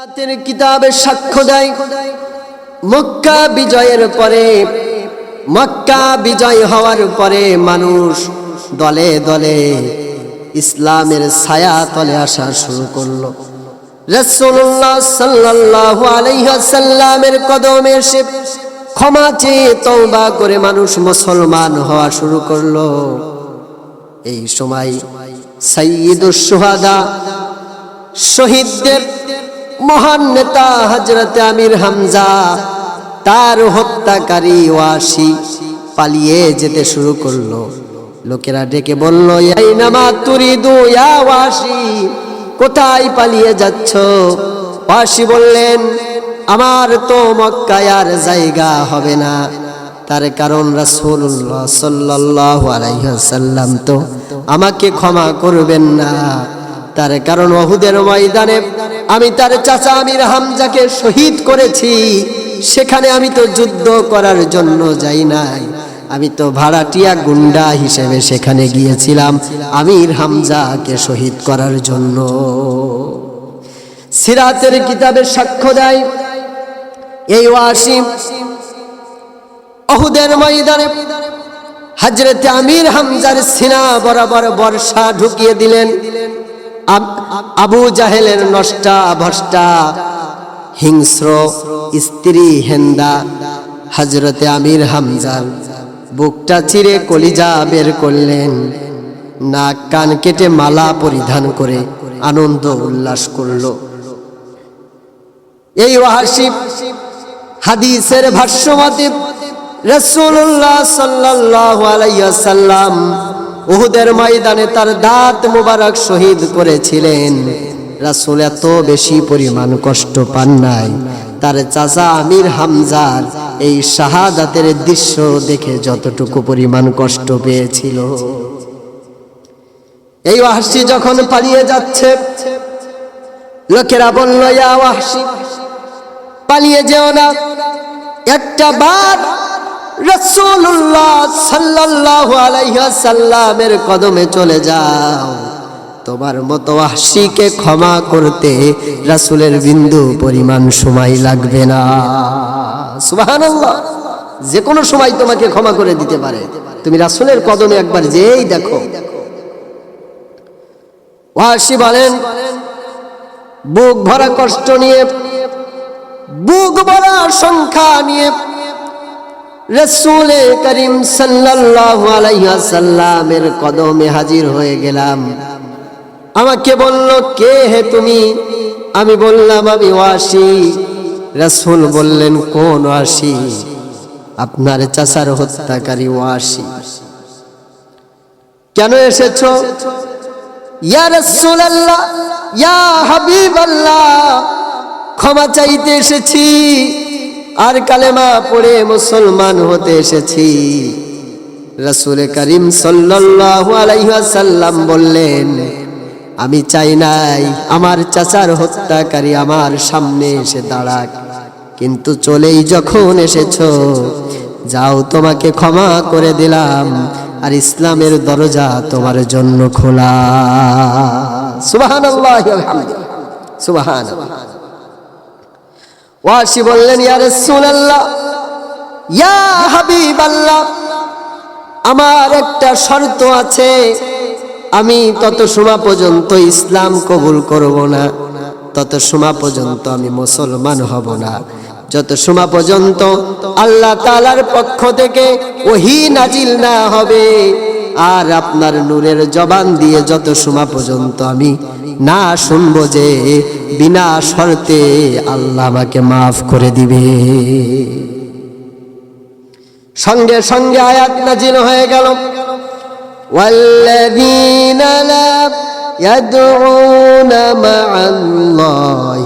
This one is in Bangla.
হাতের কিতাবে সাক্ষ্য দেয়। মক্কা বিজয়ের পরে, মক্কা বিজয় হওয়ার পরে মানুষ দলে দলে ইসলামের ছায়া তলে আসা শুরু করল। রসুল্লাহ সাল্লাল্লাহু আলাইহাসাল্লামের কদমে এসে ক্ষমা চেয়ে তওবা করে মানুষ মুসলমান হওয়া শুরু করল। এই সময় সাইয়্যিদুস সুহাদা শহীদদের মহান নেতা হজরত আমির হামজা, তার হত্যাকারী ওয়াসি পালিয়ে যেতে শুরু করল। লোকেরা ডেকে বলল, এই নামা কোথায় পালিয়ে যাচ্ছ? ওয়াসি বললেন, আমার তো মক্কায় আর জায়গা হবে না। তার কারণ রাসূলুল্লাহ সাল্লাল্লাহু আলাইহি তো আমাকে ক্ষমা করবেন না। তার কারণ অহুদের ময়দানে আমি তার চাচা আমির হামজাকে শহীদ করেছি। সেখানে আমি তো যুদ্ধ করার জন্য যাই নাই। আমি তো ভাড়াটিয়া গুন্ডা হিসেবে সেখানে গিয়েছিলাম আমির হামজাকে শহীদ করার জন্য। সিরাতের কিতাবে সাক্ষ্য দেয়, এই ওয়াসিম অহুদের ময়দানে হজরত আমির হামজার সিনা বরাবর বর্ষা ঢুকিয়ে দিলেন। আব- জাহেলের নষ্টা, ভষ্টা, হিংস্র স্ত্রী হেন্দা হজরতে আমির হামজার বুকটা চিরে কলিজা বের করলেন। নাক কান কেটে মালা পরিধান করে আনন্দ উল্লাস করল। এই ওয়াহাসিব হাদিসের ভাষ্যমতে রসুল্লাহ সাল্লাল্লাহু আলাইহি সাল্লাম উহুদের ময়দানে তার দাঁত মোবারক শহীদ করেছিলেন। রাসূল এত বেশি পরিমাণ কষ্ট পান নাই। তার চাচা আমির হামজার এই শাহাদাতের দৃশ্য দেখে যতটুকু পরিমাণ কষ্ট পেয়েছিল। এই ওয়াহশি যখন পালিয়ে যাচ্ছে, লোকেরা বলল, ইয়া ওয়াহশি, পালিয়ে যেও না। একটা বার রসুল্লাহ কদমে চলে যাও। তোমার মতো আশিকে ক্ষমা করতে রাসূলের বিন্দু পরিমাণ সময় লাগবে না। সুবহানাল্লাহ যে কোনো সময় তোমাকে ক্ষমা করে দিতে পারে। তুমি রাসূলের কদমে একবার যেই দেখো। ওয়াসি বলেন, বুক ভরা কষ্ট নিয়ে, বুক ভরা সংখ্যা নিয়ে রসুলে করিম সাল্লামের কদমে হাজির হয়ে গেলাম। আমাকে বলল, কে হে তুমি? আমি বললাম, আমি ওয়াসি। রসুল বললেন, কোন ওয়াসি? আপনার চাচার হত্যাকারী ওয়াসি। কেন এসেছ? ইয়া রাসূলুল্লাহ, ইয়া হাবিবাল্লাহ, ক্ষমা চাইতে এসেছি। আর কালেমা পড়ে মুসলমান হতে এসেছি। রাসূল করিম আলাইহি বললেন, আমি চাই নাই আমার চাচার হত্যাকারী আমার সামনে এসে দাঁড়াক। কিন্তু চলেই যখন এসেছ, যাও তোমাকে ক্ষমা করে দিলাম আর ইসলামের দরজা তোমার জন্য খোলা। সুবহানাল্লাহ সুবহান ওয়াসি বললেন, ইয়া রাসূলুল্লাহ, ইয়া হাবিবাল্লাহ, আমার একটা শর্ত আছে। আমি তত সময় পর্যন্ত ইসলাম কবুল করব না, তত সময় পর্যন্ত আমি মুসলমান হব না। যত সময় পর্যন্ত আল্লাহ তালার পক্ষ থেকে ওহি নাজিল না হবে, আর আপনার নূরের জবান দিয়ে যত সময় পর্যন্ত আমি না শুনবো যে বিনা শর্তে আল্লাহ আমাকে মাফ করে দিবে সঙ্গে সঙ্গে আয়াত নাজিল হয়ে গেল والذين لا يدعون مع الله